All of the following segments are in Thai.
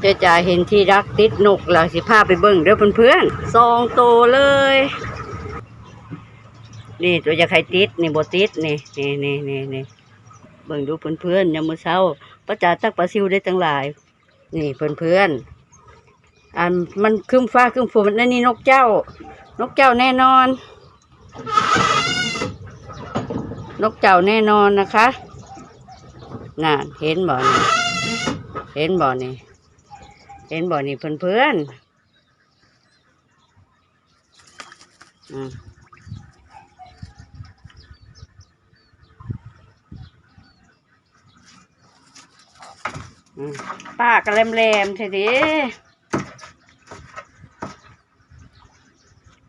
เจะจ่าเห็นที่รักติดนกแล้วสิพาไปเบิ่งเด้อเพื่อนๆสองโตเลย นี่ตัวจะใครติดนี่บติดนี่นี่นี่นี่นี่เบิ่งดูเพื่อนๆยามมื้อเช้าป้าจ๋าตักปลาซิวได้ตั้งหลาย นี่เพื่อนๆอันมันคึ้มฟ้าคึ้มฝนนั่นนี่นกเจ้า นกเจ้าแน่นอน นกเจ้าแน่นอนนะคะน่ะเห็นบ่นี่เห็นบ่นี่ เห็นบ่อนี่เพื่อนๆอืมอืมปากกระแหลมๆเถอะดิ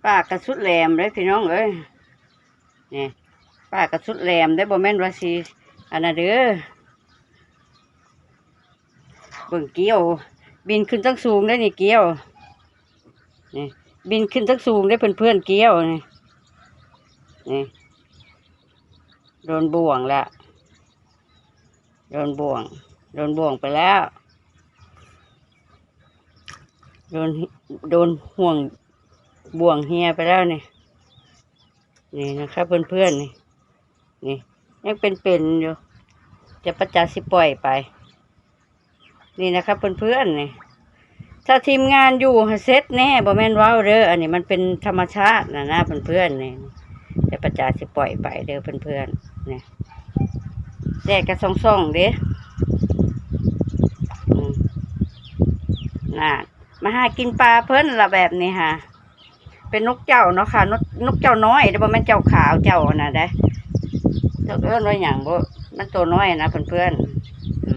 ปากกระสุดแหลมเลยพี่น้องเอ้ยนี่ปากกระสุดแหลมได้บ่แม่นว่าสิอันน่ะเด้อเบิ่งเกี้ยว บินขึ้นตั้งสูงได้นี่เกี้ยวนี่บินขึ้นตั้งสูงได้เพื่อนเพื่อนเกี้ยวนี่นี่โดนบ่วงแล้วโดนบ่วง โดนบ่วงไปแล้ว โดนโดนห่วงบ่วงเฮียไปแล้วนี่นี่นะครับเพื่อนๆนี่นี่ยังเป็นๆอยู่จะประจาสิปล่อยไป นี่นะครับเพื่อนๆนี่ถ้าทีมงานอยู่เซ็ตแน่บ่แมนว้าวเด้ออันนี้มันเป็นธรรมชาตินะนะเพื่อนๆนี่จะประจาสิปล่อยไปเด้อเพื่อนๆนี่แดกกระส่องๆเด้อน่ะมาหากินปลาเพิ่นละแบบนี้ค่ะเป็นนกเจ้าเนาะค่ะ นกนกเจ้าน้อยเดี๋ยวบ่แมนเจ้าขาวเจ้าน่ะได้เจ้าเอิ้นว่าหยังบ่มันตัวน้อยนะเพื่อนๆอืมนก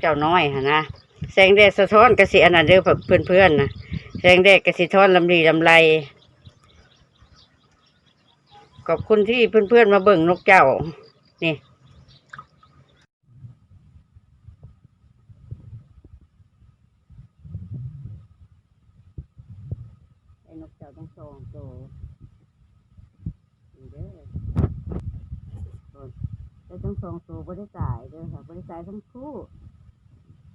เจ้าน้อยหั่นะแสงแดดสะท้อนกระสิอันนั้นเด้อเพื่อนๆนนะแสงแดดกระสิท้อนลำลีลำไรขอบคุณที่เพื่อนๆมาเบิ่งนกเจ้า นี่นกเจ้าต้องสองตัวเด้อโอ้ยได้ทั้งสองตัวไม่ได้ตายเด้อค่ะไม่ได้ตายทั้งคู่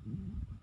Mm-hmm.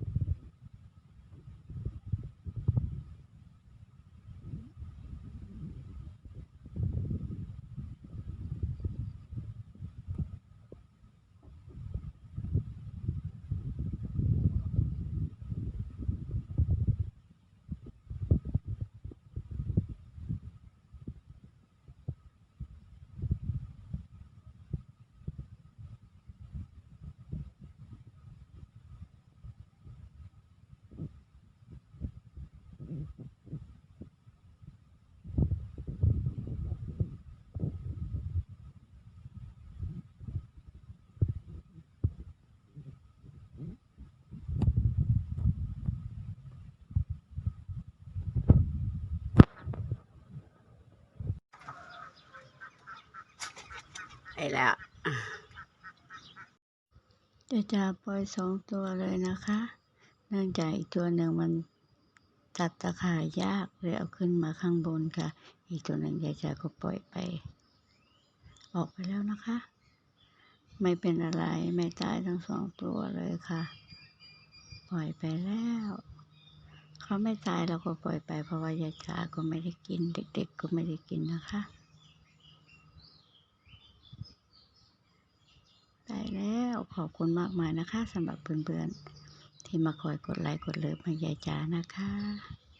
ไอ้แล้ว จะจะปล่อยสองตัวเลยนะคะ เนื่องจากอีกตัวหนึ่งมันตัดตะข่ายยากเลยเอาขึ้นมาข้างบนค่ะ อีกตัวหนึ่งยายจาก็ปล่อยไป ออกไปแล้วนะคะ ไม่เป็นอะไรไม่ตายทั้งสองตัวเลยค่ะ ปล่อยไปแล้วเขาไม่ตายเราก็ปล่อยไป เพราะว่ายายจาก็ไม่ได้กินเด็ก ๆ ก็ไม่ได้กินนะคะ ได้แล้ว ขอบคุณมากมายนะคะสำหรับเพื่อนๆ ที่มาคอยกดไลค์กดเลิฟให้ยายจ๋านะคะ